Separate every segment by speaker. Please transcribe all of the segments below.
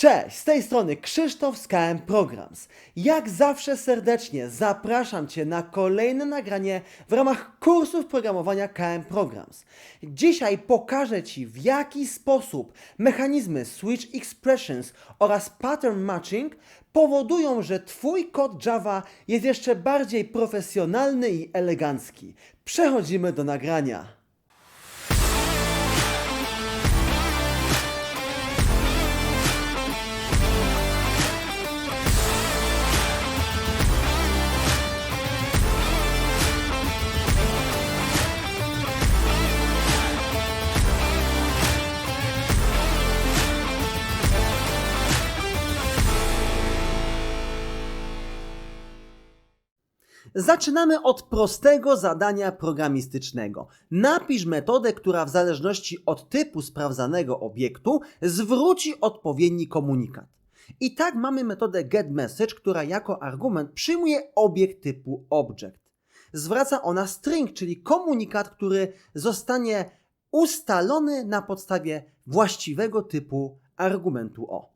Speaker 1: Cześć, z tej strony Krzysztof z KM Programs. Jak zawsze serdecznie zapraszam Cię na kolejne nagranie w ramach kursów programowania KM Programs. Dzisiaj pokażę Ci w jaki sposób mechanizmy Switch Expressions oraz Pattern Matching powodują, że Twój kod Java jest jeszcze bardziej profesjonalny i elegancki. Przechodzimy do nagrania. Zaczynamy od prostego zadania programistycznego. Napisz metodę, która w zależności od typu sprawdzanego obiektu zwróci odpowiedni komunikat. I tak mamy metodę getMessage, która jako argument przyjmuje obiekt typu object. Zwraca ona string, czyli komunikat, który zostanie ustalony na podstawie właściwego typu argumentu O.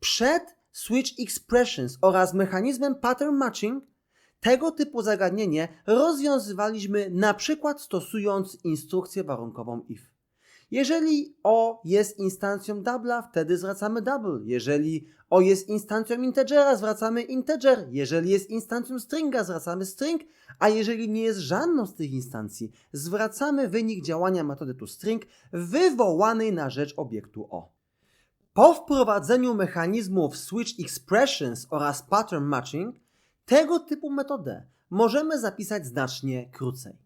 Speaker 1: Przed switch expressions oraz mechanizmem pattern matching tego typu zagadnienie rozwiązywaliśmy na przykład stosując instrukcję warunkową if. Jeżeli O jest instancją double'a, wtedy zwracamy double. Jeżeli O jest instancją integera, zwracamy integer. Jeżeli jest instancją stringa, zwracamy string. A jeżeli nie jest żadną z tych instancji, zwracamy wynik działania metody toString wywołanej na rzecz obiektu O. Po wprowadzeniu mechanizmów switch expressions oraz pattern matching tego typu metodę możemy zapisać znacznie krócej.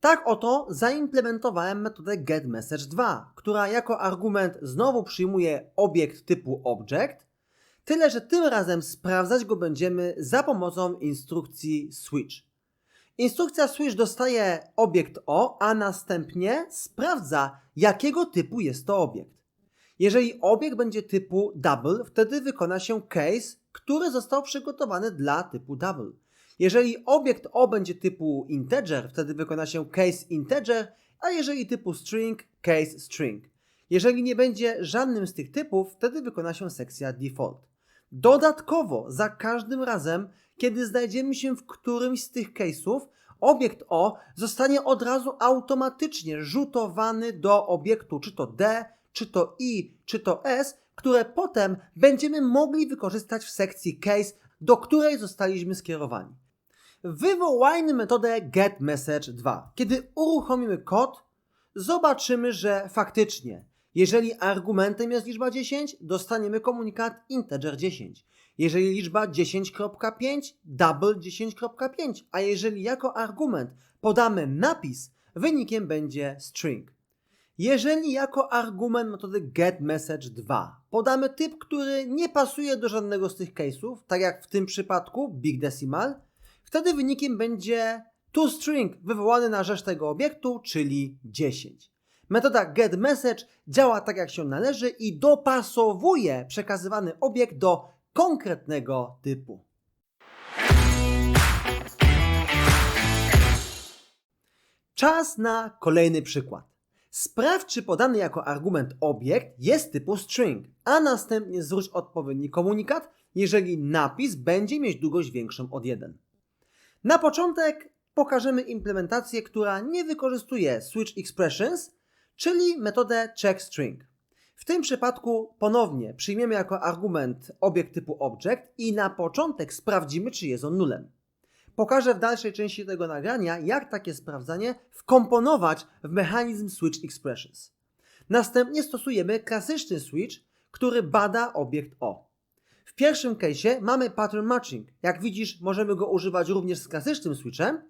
Speaker 1: Tak oto zaimplementowałem metodę getMessage2, która jako argument znowu przyjmuje obiekt typu object, tyle że tym razem sprawdzać go będziemy za pomocą instrukcji switch. Instrukcja switch dostaje obiekt O, a następnie sprawdza, jakiego typu jest to obiekt. Jeżeli obiekt będzie typu double, wtedy wykona się case, który został przygotowany dla typu double. Jeżeli obiekt O będzie typu integer, wtedy wykona się case integer, a jeżeli typu string, case string. Jeżeli nie będzie żadnym z tych typów, wtedy wykona się sekcja default. Dodatkowo, za każdym razem, kiedy znajdziemy się w którymś z tych case'ów, obiekt O zostanie od razu automatycznie rzutowany do obiektu czy to D, czy to I, czy to S, które potem będziemy mogli wykorzystać w sekcji case, do której zostaliśmy skierowani. Wywołajmy metodę getMessage2. Kiedy uruchomimy kod, zobaczymy, że faktycznie, jeżeli argumentem jest liczba 10, dostaniemy komunikat integer 10. Jeżeli liczba 10.5, double 10.5, a jeżeli jako argument podamy napis, wynikiem będzie string. Jeżeli jako argument metody getMessage2 podamy typ, który nie pasuje do żadnego z tych case'ów, tak jak w tym przypadku big decimal, wtedy wynikiem będzie toString wywołany na rzecz tego obiektu, czyli 10. Metoda getMessage działa tak jak się należy i dopasowuje przekazywany obiekt do konkretnego typu. Czas na kolejny przykład. Sprawdź, czy podany jako argument obiekt jest typu string, a następnie zwróć odpowiedni komunikat, jeżeli napis będzie mieć długość większą od 1. Na początek pokażemy implementację, która nie wykorzystuje switch expressions, czyli metodę checkString. W tym przypadku ponownie przyjmiemy jako argument obiekt typu object i na początek sprawdzimy, czy jest on nulem. Pokażę w dalszej części tego nagrania, jak takie sprawdzanie wkomponować w mechanizm Switch Expressions. Następnie stosujemy klasyczny switch, który bada obiekt O. W pierwszym case'ie mamy pattern matching. Jak widzisz, możemy go używać również z klasycznym switchem.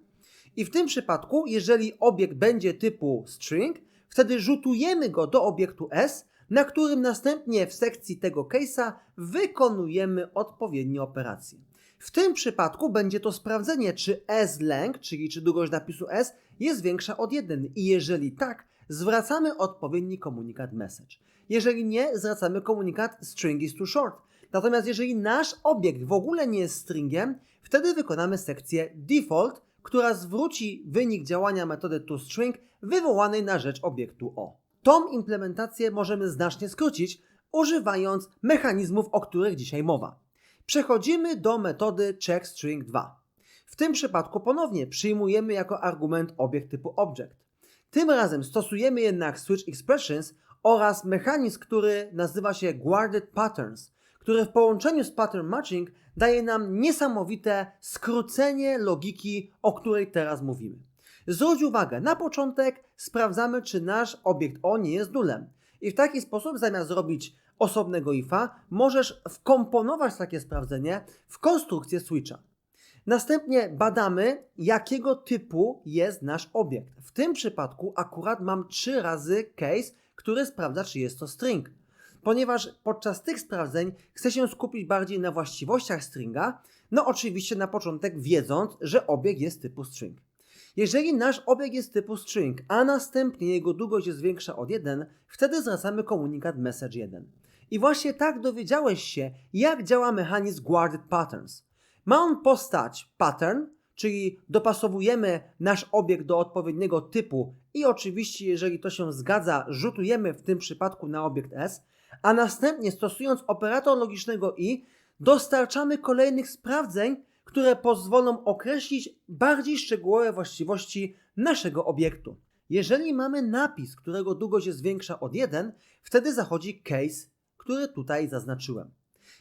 Speaker 1: I w tym przypadku, jeżeli obiekt będzie typu string, wtedy rzutujemy go do obiektu S, na którym następnie w sekcji tego case'a wykonujemy odpowiednie operacje. W tym przypadku będzie to sprawdzenie, czy s length, czyli czy długość napisu s, jest większa od 1 i jeżeli tak, zwracamy odpowiedni komunikat message. Jeżeli nie, zwracamy komunikat string is too short. Natomiast jeżeli nasz obiekt w ogóle nie jest stringiem, wtedy wykonamy sekcję default, która zwróci wynik działania metody toString wywołanej na rzecz obiektu O. Tą implementację możemy znacznie skrócić, używając mechanizmów, o których dzisiaj mowa. Przechodzimy do metody checkString 2. W tym przypadku ponownie przyjmujemy jako argument obiekt typu object. Tym razem stosujemy jednak switch expressions oraz mechanizm, który nazywa się guarded patterns, który w połączeniu z pattern matching daje nam niesamowite skrócenie logiki, o której teraz mówimy. Zwróć uwagę, na początek sprawdzamy, czy nasz obiekt O nie jest nulem. I w taki sposób, zamiast zrobić osobnego ifa, możesz wkomponować takie sprawdzenie w konstrukcję switcha. Następnie badamy, jakiego typu jest nasz obiekt. W tym przypadku akurat mam trzy razy case, który sprawdza, czy jest to string. Ponieważ podczas tych sprawdzeń chcę się skupić bardziej na właściwościach stringa, no oczywiście na początek wiedząc, że obiekt jest typu string. Jeżeli nasz obiekt jest typu string, a następnie jego długość jest większa od 1, wtedy zwracamy komunikat message 1. I właśnie tak dowiedziałeś się, jak działa mechanizm guarded patterns. Ma on postać pattern, czyli dopasowujemy nasz obiekt do odpowiedniego typu i oczywiście, jeżeli to się zgadza, rzutujemy w tym przypadku na obiekt S, a następnie stosując operator logicznego i, dostarczamy kolejnych sprawdzeń, które pozwolą określić bardziej szczegółowe właściwości naszego obiektu. Jeżeli mamy napis, którego długość jest większa od 1, wtedy zachodzi case, który tutaj zaznaczyłem.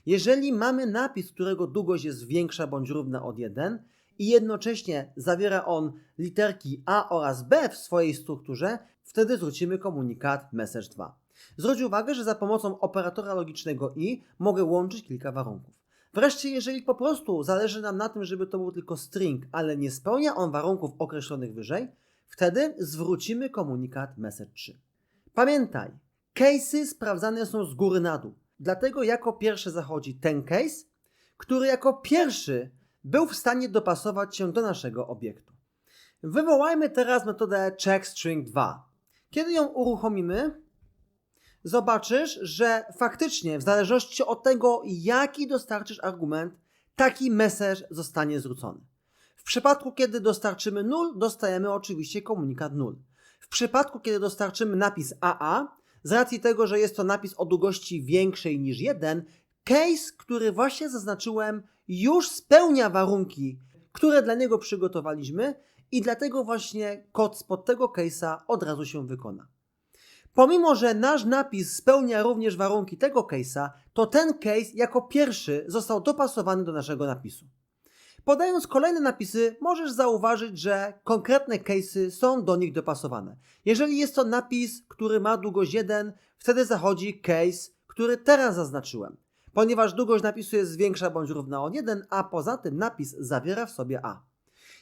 Speaker 1: Jeżeli mamy napis, którego długość jest większa bądź równa od 1 i jednocześnie zawiera on literki A oraz B w swojej strukturze, wtedy zwrócimy komunikat message 2. Zwróć uwagę, że za pomocą operatora logicznego i mogę łączyć kilka warunków. Wreszcie, jeżeli po prostu zależy nam na tym, żeby to był tylko string, ale nie spełnia on warunków określonych wyżej, wtedy zwrócimy komunikat message 3. Pamiętaj, case'y sprawdzane są z góry na dół. Dlatego jako pierwszy zachodzi ten case, który jako pierwszy był w stanie dopasować się do naszego obiektu. Wywołajmy teraz metodę checkString2. Kiedy ją uruchomimy, zobaczysz, że faktycznie w zależności od tego, jaki dostarczysz argument, taki message zostanie zwrócony. W przypadku, kiedy dostarczymy 0, dostajemy oczywiście komunikat 0. W przypadku, kiedy dostarczymy napis AA, z racji tego, że jest to napis o długości większej niż 1, case, który właśnie zaznaczyłem, już spełnia warunki, które dla niego przygotowaliśmy i dlatego właśnie kod spod tego case'a od razu się wykona. Pomimo, że nasz napis spełnia również warunki tego case'a, to ten case jako pierwszy został dopasowany do naszego napisu. Podając kolejne napisy, możesz zauważyć, że konkretne case'y są do nich dopasowane. Jeżeli jest to napis, który ma długość 1, wtedy zachodzi case, który teraz zaznaczyłem, ponieważ długość napisu jest większa bądź równa od 1, a poza tym napis zawiera w sobie A.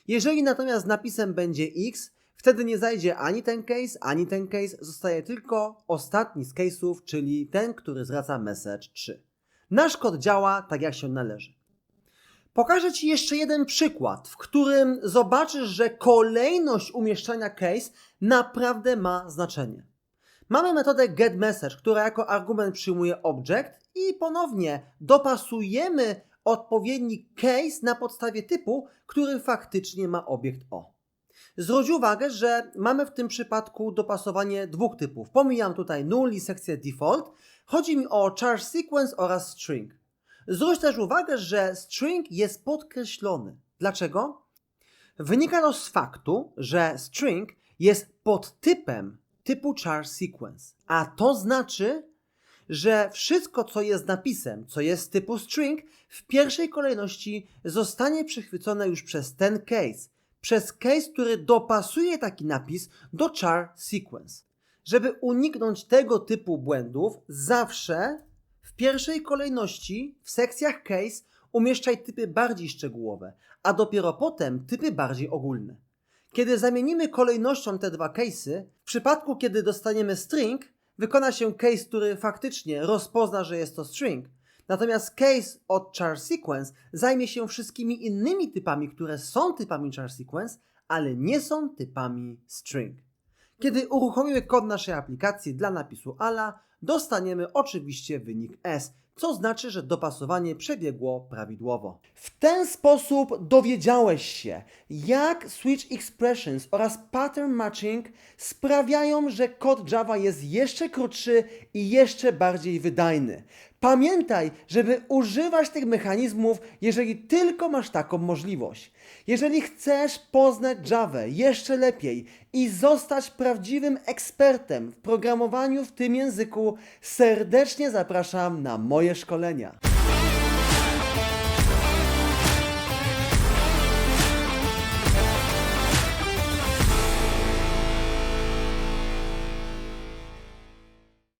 Speaker 1: Jeżeli natomiast napisem będzie X, wtedy nie zajdzie ani ten case, ani ten case, zostaje tylko ostatni z case'ów, czyli ten, który zwraca message 3. Nasz kod działa tak jak się należy. Pokażę Ci jeszcze jeden przykład, w którym zobaczysz, że kolejność umieszczania case naprawdę ma znaczenie. Mamy metodę getMessage, która jako argument przyjmuje object i ponownie dopasujemy odpowiedni case na podstawie typu, który faktycznie ma obiekt O. Zwróć uwagę, że mamy w tym przypadku dopasowanie dwóch typów. Pomijam tutaj null i sekcję default. Chodzi mi o charge sequence oraz string. Zwróć też uwagę, że string jest podkreślony. Dlaczego? Wynika to z faktu, że string jest podtypem typu char sequence, a to znaczy, że wszystko, co jest napisem, co jest typu string, w pierwszej kolejności zostanie przechwycone już przez ten case, przez case, który dopasuje taki napis do char sequence. Żeby uniknąć tego typu błędów, zawsze pierwszej kolejności w sekcjach case umieszczaj typy bardziej szczegółowe, a dopiero potem typy bardziej ogólne. Kiedy zamienimy kolejnością te dwa case'y, w przypadku kiedy dostaniemy string, wykona się case, który faktycznie rozpozna, że jest to string. Natomiast case od char sequence zajmie się wszystkimi innymi typami, które są typami char sequence, ale nie są typami string. Kiedy uruchomimy kod naszej aplikacji dla napisu ala, dostaniemy oczywiście wynik S, co znaczy, że dopasowanie przebiegło prawidłowo. W ten sposób dowiedziałeś się, jak switch expressions oraz pattern matching sprawiają, że kod Java jest jeszcze krótszy i jeszcze bardziej wydajny. Pamiętaj, żeby używać tych mechanizmów, jeżeli tylko masz taką możliwość. Jeżeli chcesz poznać Java jeszcze lepiej i zostać prawdziwym ekspertem w programowaniu w tym języku, serdecznie zapraszam na moje szkolenia.